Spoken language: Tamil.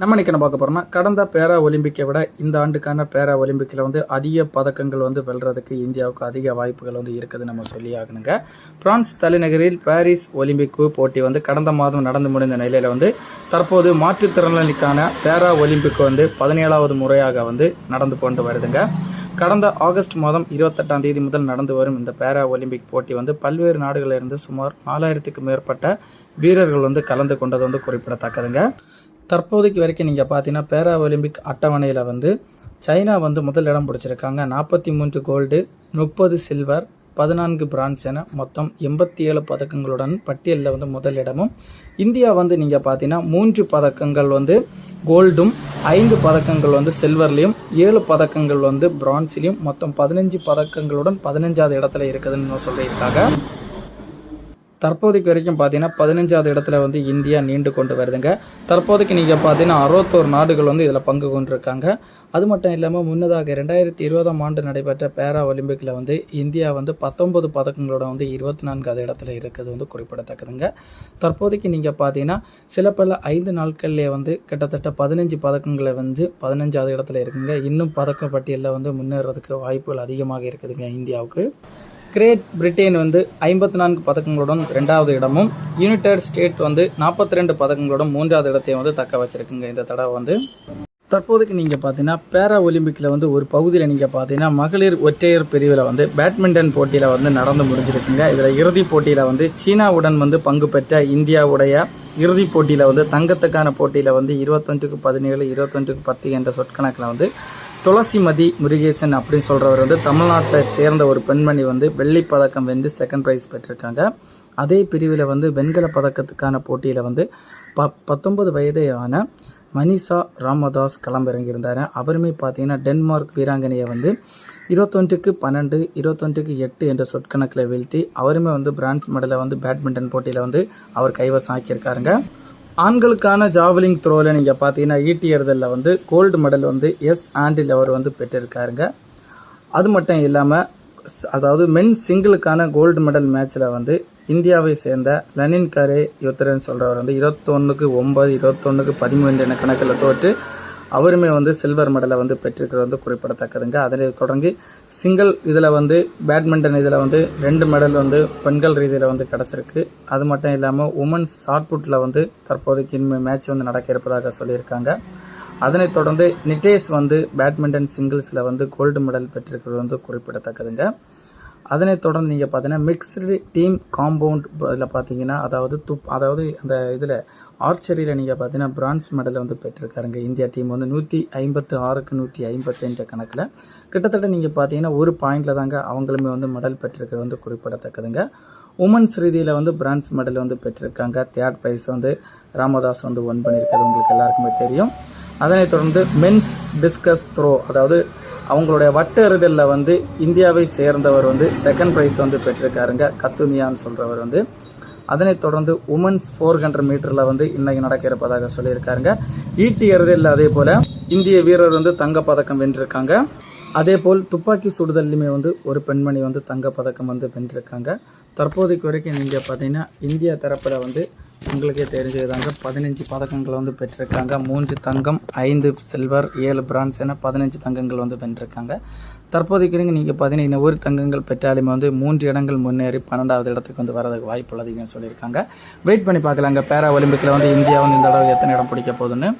நம்ம இன்னைக்கு நம்ம பார்க்க போகிறோம்னா கடந்த பேரா ஒலிம்பிக்கை விட இந்த ஆண்டுக்கான பேரா ஒலிம்பிக்கில் வந்து அதிக பதக்கங்கள் வந்து வெல்றதுக்கு இந்தியாவுக்கு அதிக வாய்ப்புகள் வந்து இருக்குது நம்ம சொல்லி ஆகணுங்க. பிரான்ஸ் தலைநகரில் பாரிஸ் ஒலிம்பிக் போட்டி வந்து கடந்த மாதம் நடந்து முடிந்த நிலையில் வந்து தற்போது மாற்றுத்திறனாளிக்கான பேரா ஒலிம்பிக் வந்து பதினேழாவது முறையாக வந்து நடந்து கொண்டு வருதுங்க. கடந்த ஆகஸ்ட் மாதம் இருபத்தெட்டாம் தேதி முதல் நடந்து வரும் இந்த பேரா ஒலிம்பிக் போட்டி வந்து பல்வேறு நாடுகளிலிருந்து சுமார் நாலாயிரத்துக்கு மேற்பட்ட வீரர்கள் வந்து கலந்து கொண்டது வந்து குறிப்பிடத்தக்கதுங்க. தற்போதைக்கு வரைக்கும் நீங்கள் பார்த்தீங்கன்னா பேரா ஒலிம்பிக் அட்டவணையில் வந்து சைனா வந்து முதல் இடம் பிடிச்சிருக்காங்க. நாற்பத்தி மூன்று கோல்டு முப்பது சில்வர் பதினான்கு பிரான்ஸ் என மொத்தம் எண்பத்தி ஏழு பதக்கங்களுடன் பட்டியலில் வந்து முதல் இடமும். இந்தியா வந்து நீங்கள் பார்த்தீங்கன்னா மூன்று பதக்கங்கள் வந்து கோல்டும் ஐந்து பதக்கங்கள் வந்து சில்வர்லேயும் ஏழு பதக்கங்கள் வந்து பிரான்ஸ்லேயும் மொத்தம் பதினஞ்சு பதக்கங்களுடன் பதினஞ்சாவது இடத்துல இருக்குதுன்னு சொல்லியிருக்காங்க. தற்போதைக்கு வரைக்கும் பார்த்தீங்கன்னா பதினஞ்சாவது இடத்துல வந்து இந்தியா நீண்டு கொண்டு வருதுங்க. தற்போதைக்கு நீங்கள் பார்த்தீங்கன்னா அறுபத்தோரு நாடுகள் வந்து இதில் பங்கு கொண்டிருக்காங்க. அது மட்டும் இல்லாமல் முன்னதாக ரெண்டாயிரத்தி இருபதாம் ஆண்டு நடைபெற்ற பேரா ஒலிம்பிக்கில் வந்து இந்தியா வந்து பத்தொன்பது பதக்கங்களோட வந்து இருபத்தி நான்காவது இடத்துல இருக்கிறது வந்து குறிப்பிடத்தக்கதுங்க. தற்போதைக்கு நீங்கள் பார்த்தீங்கன்னா சில பல ஐந்து நாட்கள்லேயே வந்து கிட்டத்தட்ட பதினஞ்சு பதக்கங்களை வந்து பதினஞ்சாவது இடத்துல இருக்குங்க. இன்னும் பதக்க பட்டியலில் வந்து முன்னேறதுக்கு வாய்ப்புகள் அதிகமாக இருக்குதுங்க இந்தியாவுக்கு. கிரேட் பிரிட்டன் வந்து ஐம்பத்தி நான்கு பதக்கங்களுடன் ரெண்டாவது இடமும் யுனைடெட் ஸ்டேட் வந்து நாற்பத்தி ரெண்டு பதக்கங்களுடன் மூன்றாவது இடத்தையும் வந்து தக்க வச்சிருக்குங்க. இந்த தடவை வந்து தற்போதைக்கு நீங்கள் பார்த்தீங்கன்னா பேரா ஒலிம்பிக்கில் வந்து ஒரு பகுதியில் நீங்கள் பார்த்தீங்கன்னா மகளிர் ஒற்றையர் பிரிவில் வந்து பேட்மிண்டன் போட்டியில் வந்து நடந்து முடிஞ்சிருக்குங்க. இதில் இறுதிப் போட்டியில் வந்து சீனாவுடன் வந்து பங்கு பெற்ற இந்தியாவுடைய இறுதிப் போட்டியில் வந்து தங்கத்துக்கான போட்டியில் வந்து இருபத்தொன்றுக்கு பதினேழு இருபத்தொன்றுக்கு பத்து என்ற சொற்கணக்கில் வந்து துளசிமதி முருகேசன் அப்படின்னு சொல்கிறவர் வந்து தமிழ்நாட்டை சேர்ந்த ஒரு பெண்மணி வந்து வெள்ளி பதக்கம் வென்று செகண்ட் ப்ரைஸ் பெற்றிருக்காங்க. அதே பிரிவில் வந்து வெண்கல பதக்கத்துக்கான போட்டியில் வந்து ப பத்தொன்பது வயதையான மனிஷா ராமதாஸ் களமிறங்கியிருந்தார். அவருமே பார்த்தீங்கன்னா டென்மார்க் வீராங்கனையை வந்து இருபத்தொன்றுக்கு பன்னெண்டு இருபத்தொன்றுக்கு எட்டு என்ற சொற்கணக்கில் வீழ்த்தி அவருமே வந்து பிரான்ஸ் மெடலை வந்து பேட்மிண்டன் போட்டியில் வந்து அவர் கைவசம் ஆக்கியிருக்காருங்க. ஆண்களுக்கான ஜாவலிங் த்ரோவில் நீங்கள் பார்த்தீங்கன்னா ஈட்டி எறிதலில் வந்து கோல்டு மெடல் வந்து எஸ் ஆண்டில் அவர் வந்து பெற்றிருக்காருங்க. அது மட்டும் இல்லாமல் அதாவது மென் சிங்கிளுக்கான கோல்டு மெடல் மேட்ச்சில் வந்து இந்தியாவை சேர்ந்த லெனின் கரே யுத்தரன் சொல்கிறவர் வந்து இருபத்தொன்னுக்கு ஒம்பது இருபத்தொன்னுக்கு பதிமூன்று என கணக்கில் தோற்று அவருமே வந்து சில்வர் மெடலை வந்து பெற்றிருக்கிறது வந்து குறிப்பிடத்தக்கதுங்க. அதனை தொடர்ந்து சிங்கிள் இதில் வந்து பேட்மிண்டன் இதில் வந்து ரெண்டு மெடல் வந்து பெண்கள் ரீதியில் வந்து கிடச்சிருக்கு. அது மட்டும் இல்லாமல் உமன்ஸ் ஷார்ட் புட்டில் வந்து தற்போதைக்கு இனிமேல் மேட்ச் வந்து நடக்க இருப்பதாக சொல்லியிருக்காங்க. அதனைத் தொடர்ந்து நிட்டேஷ் வந்து பேட்மிண்டன் சிங்கிள்ஸில் வந்து கோல்டு மெடல் பெற்றிருக்கிறது வந்து குறிப்பிடத்தக்கதுங்க. அதனைத் தொடர்ந்து நீங்கள் பார்த்தீங்கன்னா மிக்ஸ்டு டீம் காம்பவுண்ட் இதில் பார்த்தீங்கன்னா அதாவது துப் அதாவது அந்த இதில் ஆர்ச்சரியில் நீங்கள் பார்த்தீங்கன்னா பிரான்ஸ் மெடலை வந்து பெற்றிருக்காருங்க. இந்தியா டீம் வந்து நூற்றி ஐம்பத்து ஆறுக்கு நூற்றி ஐம்பத்தஞ்சு கணக்கில். கிட்டத்தட்ட நீங்கள் பார்த்தீங்கன்னா ஒரு பாயிண்டில் தாங்க அவங்களுமே வந்து மெடல் பெற்றிருக்கிறது வந்து குறிப்பிடத்தக்கதுங்க. உமன்ஸ் ரீதியில் வந்து பிரான்ஸ் மெடல் வந்து பெற்றிருக்காங்க. தேர்ட் ப்ரைஸ் வந்து ராமதாஸ் வந்து ஒன் பண்ணியிருக்கிறது உங்களுக்கு எல்லாருக்குமே தெரியும். அதனைத் தொடர்ந்து மென்ஸ் டிஸ்கஸ் த்ரோ அதாவது அவங்களுடைய வட்ட எறிதலில் வந்து இந்தியாவை சேர்ந்தவர் வந்து செகண்ட் ப்ரைஸ் வந்து பெற்றிருக்காருங்க. கத்துமியான்னு சொல்கிறவர் வந்து. அதனைத் தொடர்ந்து உமன்ஸ் ஃபோர் ஹண்ட்ரட் மீட்டரில் வந்து இன்றைக்கு நடக்க இருப்பதாக சொல்லியிருக்காருங்க. ஈட்டி இல்லை அதே போல் இந்திய வீரர் வந்து தங்கப்பதக்கம் வென்றிருக்காங்க. அதே போல் துப்பாக்கி சுடுதல்லையுமே வந்து ஒரு பெண்மணி வந்து தங்கப்பதக்கம் வந்து வென்றிருக்காங்க. தற்போதைக்கு வரைக்கும் நீங்கள் பார்த்தீங்கன்னா இந்தியா தரப்பில் வந்து உங்களுக்கே தெரிஞ்சதுதாங்க. பதினஞ்சு பதக்கங்களை வந்து பெற்றிருக்காங்க. மூன்று தங்கம் ஐந்து சில்வர் ஏழு பிரான்ஸ் என பதினஞ்சு தங்கங்கள் வந்து வென்றிருக்காங்க. தற்போதைக்கு நீங்கள் நீங்கள் இந்த ஒரு தங்கங்கள் பெற்றாலுமே வந்து மூன்று இடங்கள் முன்னேறி பன்னெண்டாவது இடத்துக்கு வந்து வரதுக்கு வாய்ப்பு அதிகம்னு சொல்லியிருக்காங்க. வெயிட் பண்ணி பார்க்கலாங்க. பேரா ஒலிம்பிக்கில் வந்து இந்தியா வந்து இந்த அளவுக்கு எத்தனை இடம் பிடிக்க போகுதுன்னு.